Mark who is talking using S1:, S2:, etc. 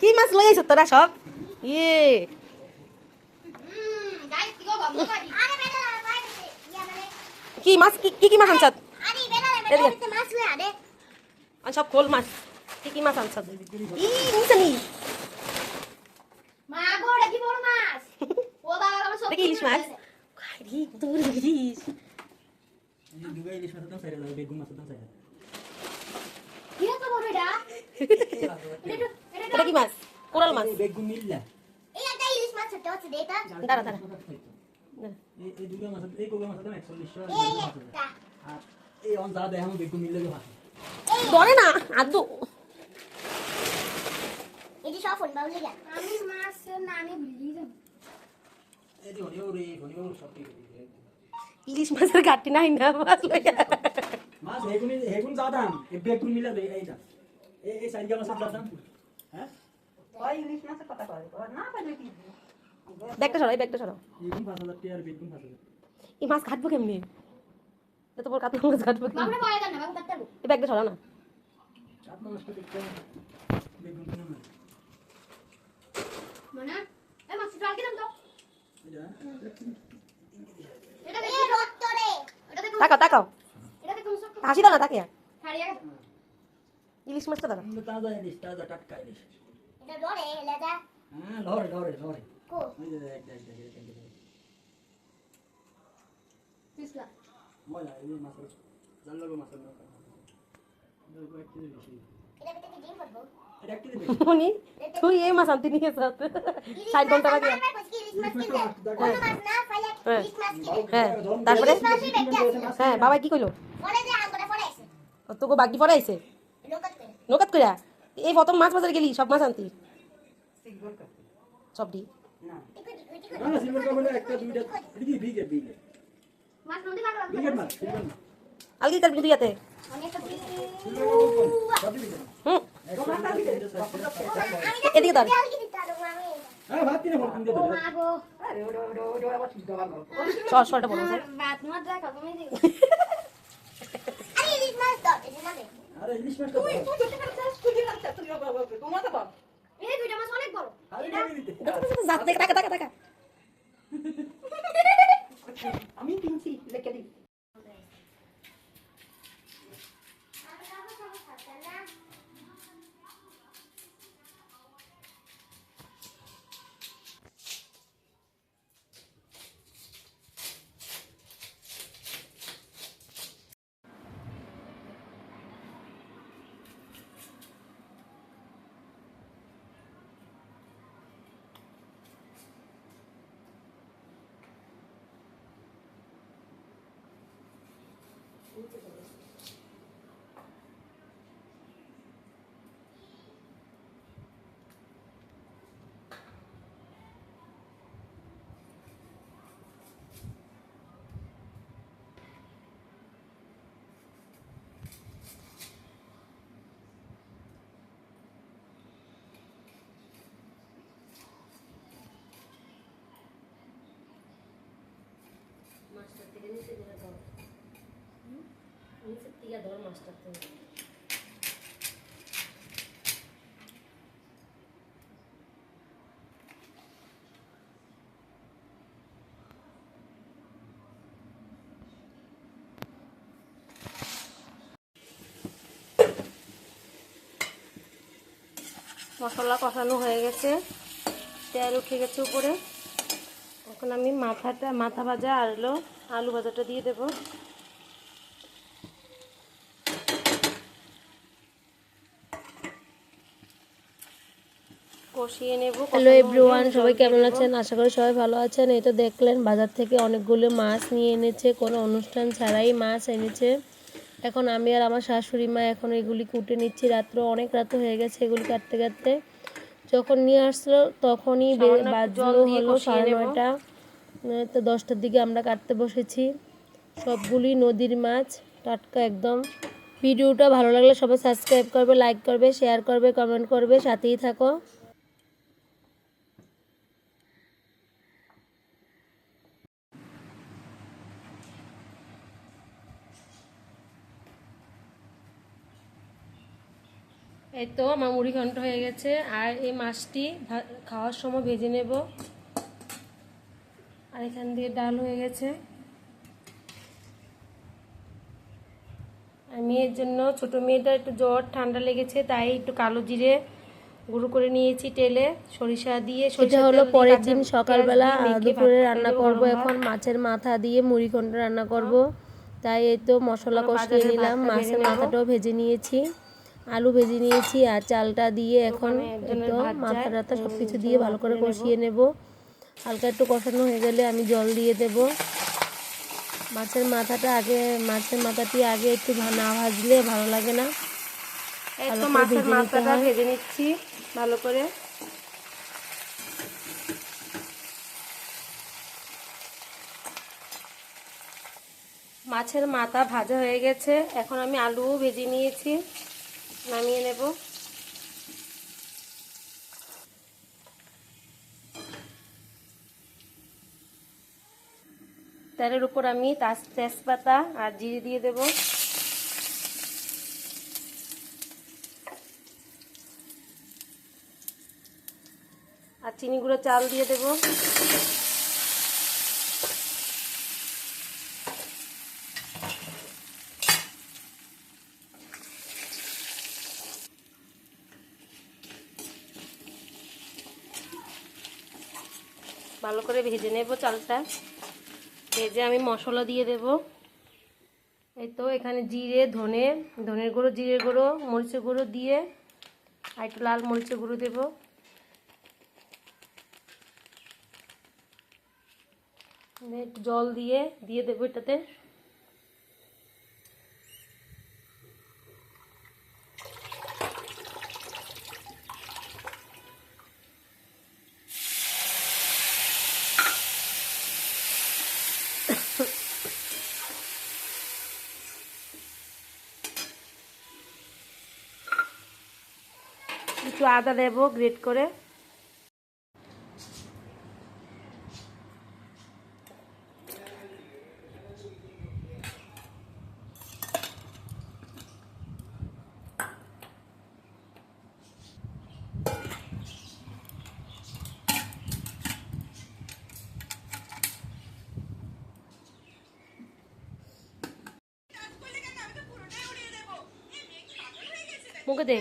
S1: কি মাছ লই আইছ তোরা সব ইয়ে
S2: কি
S1: মাছ? কি কি মাছ আনছত?
S2: আরে বেটা
S1: এদিকে।
S2: বেটা মাছ লয়ে আরে
S1: আন সব খোল মাছ। কি কি মাছ আনছত? ই নি?
S2: মাছ। ও
S1: ইলিশ মাছ ইলিশ
S3: ইলিশ মাছের দাম চাইরা
S2: কি এত বড় এটা
S1: কি মাছ কোরাল মাছ
S2: ইলিশ মাছ ছোট হচ্ছে এটা
S1: দাঁড়া দাঁড়া
S3: এই এই দুগা মাছের এই কোগা মাছের দাম 41 টাকা
S2: এই
S3: বেগুন মাছের দাম।
S2: একটা
S3: আর এই অন যা আমি বেগুন মিল্লা ভাষা
S1: ধরে না আদু
S2: এটি সব ফোন বাউলে গেল আমি মাছের নামে ভুলি যাব
S3: এই যে অনিও রে অনিও সব ঠিক
S1: ইলিশ মাছের ঘাটতি নাই না মাছ লইয়া
S3: মাছ হেগুন হেগুন যা দাম এই বেগুন মিল্লা দেয় এইটা এই এই সাইজা মাছের যা দাম হ্যাঁ
S1: ব্যাগটা সরাই ব্যাগটা সরাও।
S3: বেগুন 5000 টাকা আর বেগুন 5000
S1: এই মাছ ঘাটবো কেমনি? মাছ ঘাটবো কেমনি?
S2: বাবুরে পায়ে দেন না বাবু
S1: এই ব্যাগটা সরাও না।
S3: মাছটা দেখতে বেগুন কিনা না
S2: মানে? এই তো।
S3: এটা?
S2: এটা এটা
S1: তাকাও তাকাও।
S2: দেখো
S1: হাসি দাও না তাকে
S2: গেছে।
S1: ইলিশ মাছটা দাঁড়া
S3: তাজা ইলিশ তাজা টাটকা ইলিশ
S2: এটা ডরে লেদা
S3: হ্যাঁ লরে লরে লরে
S2: কো
S3: এই জাল লাগো
S1: তুই মাছ আনতে নিয়ে যাত ষাট ঘণ্টা লাগে
S2: ইলিশ মাছ কিনবে কোনো মাছ না ফাইলে
S1: হ্যাঁ। তারপরে হ্যাঁ বাবা কি কইলো তোকে বাগদি পরে
S2: করে
S1: নৌকাত কইরা এই প্রথম মাছ বাজারে গেলি সব মাছ আনতি? সব
S2: মাছ
S1: আলগি ইয়াতে? হুম। এদিকে দাঁড়।
S2: ইলিশ
S3: মাছটা বড়।
S2: এই দুইটা মাছ অনেক বড়
S1: টাকা টাকা টাকা মাছটা মশলা কষানো হয়ে গেছে। তেল উঠে গেছে উপরে। এখন আমি মাথাটা মাথা ভাজা আর আলু ভাজাটা দিয়ে দেব। কষিয়ে নেব
S4: হ্যালো এভরিওয়ান সবাই কেমন আছেন? আশা করি সবাই ভালো আছেন। এই তো দেখলেন বাজার থেকে অনেকগুলো মাছ নিয়ে এনেছে কোনো অনুষ্ঠান ছাড়াই মাছ এনেছে। এখন আমি আর আমার শাশুড়ি মা এখন এগুলি কুটে নিচ্ছি। রাত্র অনেক রাত হয়ে গেছে এগুলি কাটতে কাটতে। যখন নিয়ে আসলো তখনই বাজলো হলো সাড়ে নয়টা। তো দশটার দিকে আমরা কাটতে বসেছি। সবগুলি নদীর মাছ টাটকা একদম। ভিডিওটা ভালো লাগলে সবাই সাবস্ক্রাইব করবে লাইক করবে শেয়ার করবে কমেন্ট করবে সাথেই থাকো।
S1: এই তো আমার মুড়ি ঘন্ট হয়ে গেছে আর এই মাছটি খাওয়ার সময় ভেজে নেব। আর এখান দিয়ে ডাল হয়ে গেছে। আর মেয়ের জন্য ছোট মেয়েটা একটু জ্বর ঠান্ডা লেগেছে তাই একটু কালো জিরে গুঁড়ো করে নিয়েছি তেলে সরিষা দিয়ে
S4: এটা
S1: সরিষার
S4: হলো পরের দিন সকালবেলা দুপুরে রান্না করব এখন মাছের মাথা দিয়ে মুড়ি ঘন্ট রান্না করব। তাই এই তো মশলা কষিয়ে নিলাম মাছের মাথাটাও ভেজে নিয়েছি। আলু ভেজে নিয়েছি আর চালটা দিয়ে এখন তো মাথা টাথা সব কিছু দিয়ে ভালো করে কষিয়ে নেব। হালকা একটু কষানো হয়ে গেলে আমি জল দিয়ে দেব। মাছের মাথাটা আগে মাছের মাথাটি আগে একটু না ভাজলে ভালো লাগে না।
S1: মাছের মাথাটা ভেজে নিচ্ছি ভালো করে। মাছের মাথা ভাজা হয়ে গেছে এখন আমি আলুও ভেজে নিয়েছি। নামিয়ে নেব। তেলের উপর আমি তাজ- তেজপাতা আর জিরে দিয়ে দেবো। আর চিনি গুঁড়ো চাল দিয়ে দেবো। ভালো করে ভেজে নেব চালটা। ভেজে আমি মশলা দিয়ে দেব। এই তো এখানে জিরে, ধনে, ধনের গুঁড়ো জিরে গুঁড়ো, মরিচের গুঁড়ো দিয়ে আর একটু লাল মরিচের গুঁড়ো দেব। জল দিয়ে দিয়ে দেবো এটাতে। একটু আদা দেবো গ্রেট করে। মুখে দে।